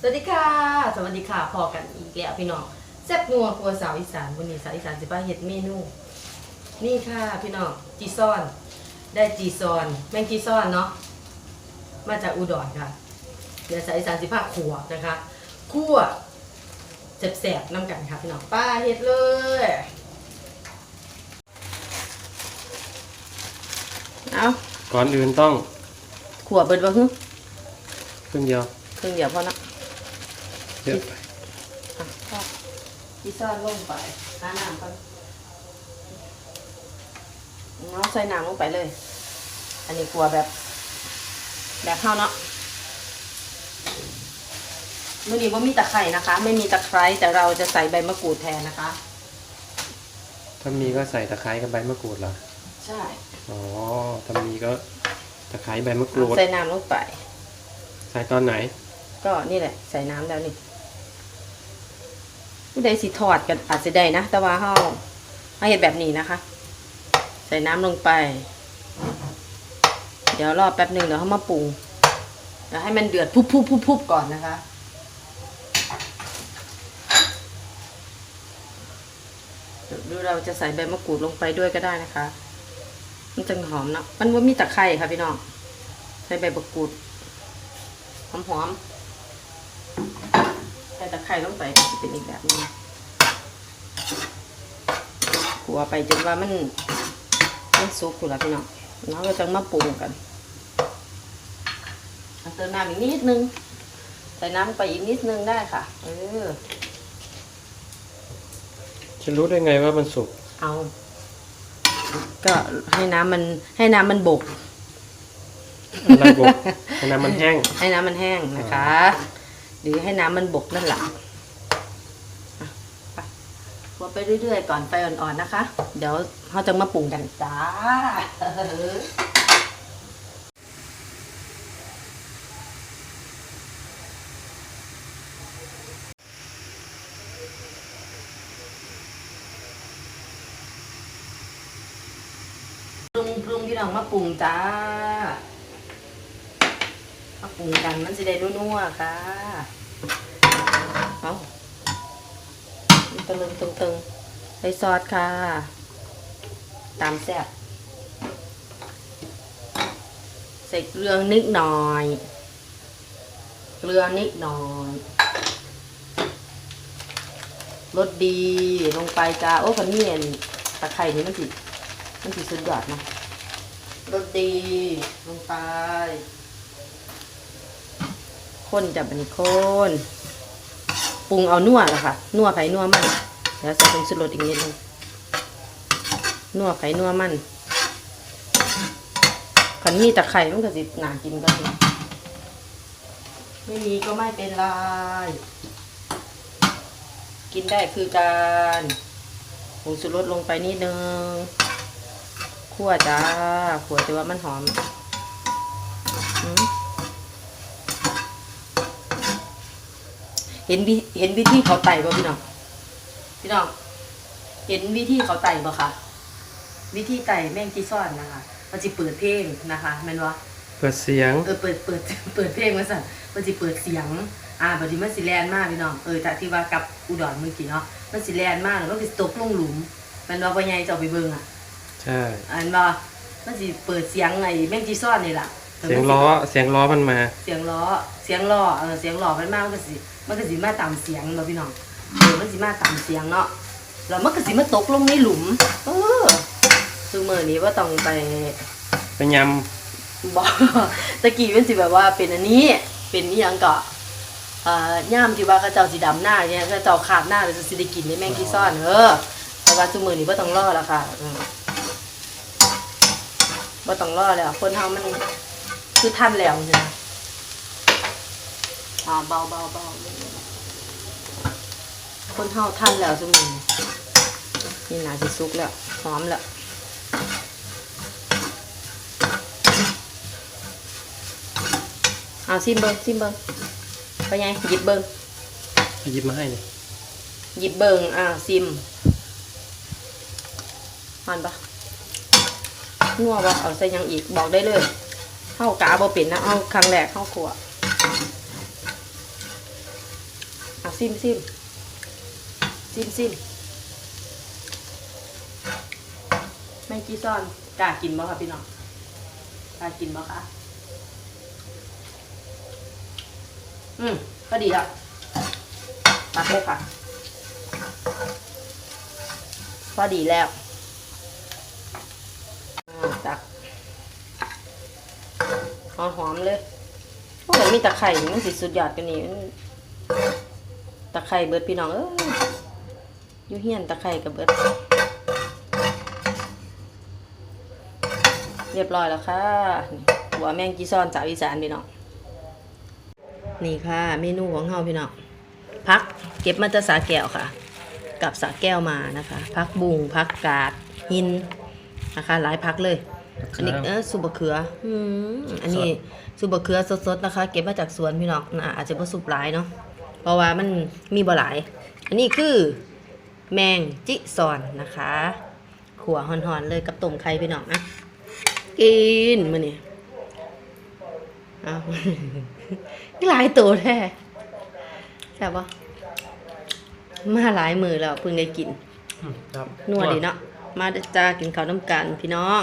สวัสดีค่ะ สวัสดีค่ะพอกันอีกแล้วพี่น้องแซ่บนัวครัวสาวอีสานวันนี้สาวอีสานจะมาเฮ็ดเมนู นี่ค่ะพี่น้องจีซอน ได้จีซอน แมงจีซอนเนาะ มาจากอุดรค่ะเดี๋ยวสาวอีสานสิพาขัวนะคะคั่วแสบๆน้ำกันค่ะพี่น้องป้าเฮ็ดเลยเอาก่อนอื่นต้องขัวเบิดบ่ฮึครึ่งเดียว ครึ่งเดียวพอนะเยอะไปอะก็พี่ซ่อนลงไปน้ำน้ำก่อนเอาใส่น้ำลงไปเลย อันนี้กลัวแบบ แบบข้าวเนาะมื่อนี้ว่ามีตะไคร่นะคะ ไม่มีตะไคร้แต่เราจะใส่ใบมะกรูดแทนนะคะ ถ้ามีก็ใส่ตะไคร้กับใบมะกรูดเหรอ ใช่ อ๋อถ้ามีก็ตะไคร้ใบมะกรูด ใส่น้ำลงไป ใส่ตอนไหน ก็นี่แหละใส่น้ำแล้วนี่ผู้ใดสิทอดกันอาจจะได้นะ แต่ว่าเขาเขาเห็ดแบบนี้นะคะ ใส่น้ำลงไป เดี๋ยวรอแป๊บหนึ่งเดี๋ยวเขามาปรุงเดี๋ยวให้มันเดือดพุบพุบพุบพุบก่อนนะคะหรือเราจะใส่ใบมะกรูดลงไปด้วยก็ได้นะคะ มันจะหอมเนอะมันว่ามีตะไคร่ค่ะพี่น้องใส่ใบมะกรูดหอมๆ ส่ตะไคร้ลงไปก็จะเป็นอีกแบบหนึงขัวไปจนว่ามันมันสุกอยู่แล้วพี่น้องแล้วก็จะมาปรุงกันเอาเติมน้ำอีกนิดนึง ใส่น้ำไปอีกนิดนึงได้ค่ะ เออฉันรู้ได้ไงว่ามันสุก เอา ก็ให้น้ำมันให้น้ำมันบกอะไรบกให้น้ำมันแห้ง ให้น้ำมันแห้งนะคะ หรือให้น้ำมันบกนั่นแหละอะไปคั่วไปเรื่อยๆก่อนไฟอ่อนๆนะคะ เดี๋ยวเขาจะมาปรุงกันจ้าปรุงปรุงพี่น้องมาปรุงจ้า ปรุงกันมันจะได้นัวๆค่ะ เอาตึงตึงตึงตึงใส่ซอสค่ะ ตามแซ่บใส่เกลือนิดหน่อย เกลือนิดหน่อยรสดีลงไปจ้าโอ้คนนี้เห็นตะไคร่นี่มันสิมันสิสุดยอดนะรสดีลงไป คนจับบันนี้คนปรุงเอานัวละค่ะนัวไผ่นัวมันเดี๋ยวใส่ผงชูรสอีกนิดนึงนัวไผ่นัวมันขันมีตะไคร่มันก็สิหนากินก็สิไม่มีก็ไม่เป็นไรกินได้คือการผงชูรสลงไปนิดนึงคั่วจ้าคั่วแต่ว่ามันหอมอืม เห็นวิเห็นวิธีเขาไต่บ่พี่น้อง พี่น้อง เห็นวิธีเขาไต่บ่คะวิธีไต่แมงจีซ่อนนะคะมันจะเปิดเพลงนะคะแม่นวะเปิดเสียง เออเปิดเปิดเปิดเพลงมาสั่นมันจะเปิดเสียง อ่าบัดนี้มันสิแลนมากพี่น้อง เออจากที่ว่ากับอุดรเมื่อกี้เนาะ มันสิแลนมากแล้วมันสิตกลงหลุมแมันว่าพ่อใหญ่จะเอาไปเบิ่งอะ ใช่ อันว่ามันสิเปิดเสียงไอ้แมงจีซ่อนนี่ล่ะ เสียงล้อเสียงล้อมันมา เสียงล้อเสียงล้อเออเสียงล้อมันมากมันก็สิมันก็สิมาตามเสียงเนาะพี่น้องเออมันสิมาตามเสียงเนาะแล้วมันก็สิมาตกลงในหลุม เออซูเมอร์นี้ว่าต้องไปไปยบอกตะกี้มันสิแบบว่าเป็นอันนี้เป็นนี่ยังเกาะเอ่อย่ามที่ว่าเขาเจ้าสีดำหน้าเนี่ยเขาเจ้าขาดหน้าเลยจะสิได้กินในแมงกีซ่อนเออแต่ว่าซูเมอร์นี้ว่าต้องรอแล้วค่ะอืมว่าต้องรอแล้วคนเฮามัน คือท่านแล้วใช่ไหมอ่าเบาเบาเบาคนเฮาท่านแล้วซูเมอร์นี่นาสิซุกแล้วหอมแล้วเอาซิมเบิงซิมเบิงไปไงหยิบเบิงำหยิบมาให้เลยหยิบเบิงอ่าซิมมันปะนัวปะเอาใส่หยังอีกบอกได้เลย เข้ากาบ่เป็นนะเอาครั้งแรกเข้าครัวซิมซิมซิมซิมแมงจีซอนกล้ากินบ่คะพี่น้องกล้ากินบ่คะอืมก็ดีแล้วตักเลยค่ะ พอดีแล้วอ่าตักห อหอมเลยโอ้ยมีตะไคร่นี่มันสิสุดยอดกันนี่ตะไคร่เบิดพี่น้องเอ้ยอยู่เฮียนตะไคร่กับเบิด เรียบร้อยแล้วค่ะหัวแมงจีซอนจากอีสานพี่น้องนี่ค่ะ เมนูของเฮาพี่น้องพักเก็บมาจากสาแก้วค่ะ กับสาแก้วมานะคะ พักบุงพักกาดหินนะคะ หลายพักเลย อันนี้เออสุบะเขืออืมอันนี้สุบะเขือสดๆนะคะ เก็บมาจากสวนพี่น้องนะอาจจะผสุบหลายเนาะเพราะว่ามันมีบ่หลาย อันนี้คือแมงจิซอนนะคะขัวหอนๆเลยกับต้มไข่พี่น้องนะกินมื้อนี้เอาหลายตัวแท้แซ่บปะมาหลายมือแล้วเพิ่งได้กินครับนัวดีเนาะมาเด้อจ้ากินข้าวน้ำกันพี่น้อง